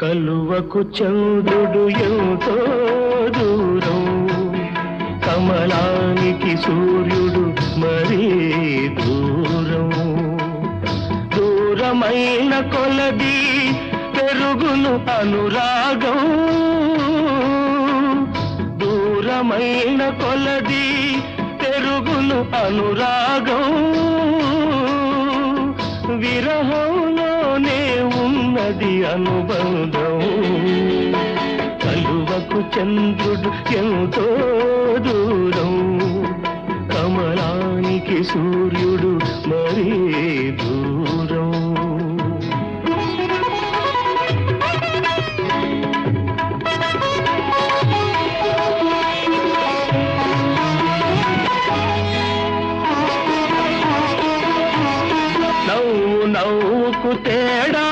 కలువకు చంద్రుడు ఎంతో దూరం. కమలానికి సూర్యుడు మరీ దూరం. దూరమైన కొలది పెరుగును అనురాగం. దూరమైన కొలది పెరుగును అనురాగం. విరహం ఉన్నది అనుబంధం. కలువకు చంద్రుడు ఎంతో దూరం. కమలానికి సూర్యుడు మరీ దూరం. తేడా